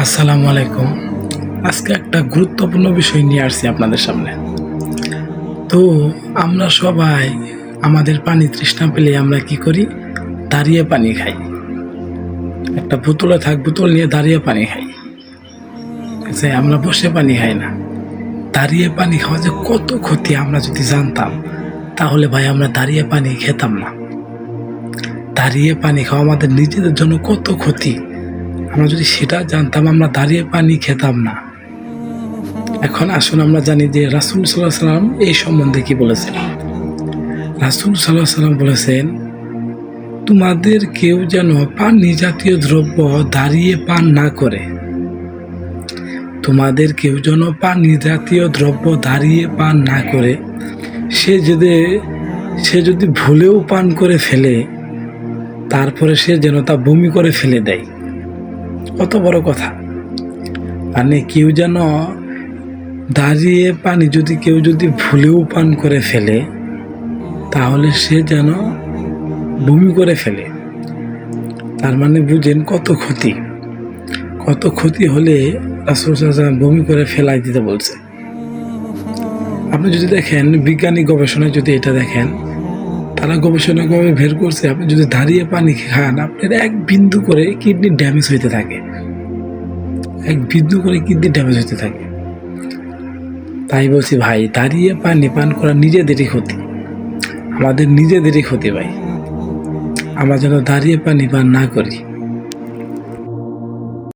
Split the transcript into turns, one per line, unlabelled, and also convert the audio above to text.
আসসালামু আলাইকুম। আজকে একটা গুরুত্বপূর্ণ বিষয় নিয়ে আসছি আপনাদের সামনে। তো আমরা সবাই আমাদের পানি তৃষ্ণা পেলে আমরা কি করি? দাঁড়িয়ে পানি খাই। একটা বোতলে থাক, বোতল নিয়ে দাঁড়িয়ে পানি খাই। যে আমরা বসে পানি খাই না। দাঁড়িয়ে পানি খাওয়া যে কত ক্ষতি আমরা যদি জানতাম, তাহলে ভাই আমরা দাঁড়িয়ে পানি খেতাম না। দাঁড়িয়ে পানি খাওয়া আমাদের নিজেদের জন্য কত ক্ষতি। আমরা যদি সেটা জানতাম, আমরা দাঁড়িয়ে পানি খেতাম না। এখন আসুন আমরা জানি যে রাসুল সাল্লাহ সাল্লাম এই সম্বন্ধে কি বলেছেন। রাসুল সাল্লাহ সাল্লাম বলেছেন, তোমাদের কেউ যেন পানি জাতীয় দ্রব্য দাঁড়িয়ে পান না করে, তোমাদের কেউ যেন পানি জাতীয় দ্রব্য দাঁড়িয়ে পান না করে, সে যদি সে যদি ভুলেও পান করে ফেলে, তারপরে সে যেন তা বমি করে ফেলে দেয়। কত বড় কথা। মানে কেউ যেন দাঁড়িয়ে পানি যদি কেউ যদি ভুলেও পান করে ফেলে, তাহলে সে যেন বমি করে ফেলে। তার মানে বুঝেন কত ক্ষতি। কত ক্ষতি হলে বমি করে ফেলাই দিতে বলছে। আপনি যদি দেখেন, বিজ্ঞানী গবেষণায় যদি এটা দেখেন তারা গবেষণা করে বের করছে, আপনি যদি দাঁড়িয়ে পানি খান, আপনার এক বিন্দু করে কিডনি ড্যামেজ হইতে থাকে। এক বিন্দু করে কিডনি ড্যামেজ হইতে থাকে। তাই বলছি ভাই, দাঁড়িয়ে পানি পান করা নিজেদেরই ক্ষতি। আমাদের নিজেদেরই ক্ষতি ভাই। আমরা যেন দাঁড়িয়ে পানি পান না করি।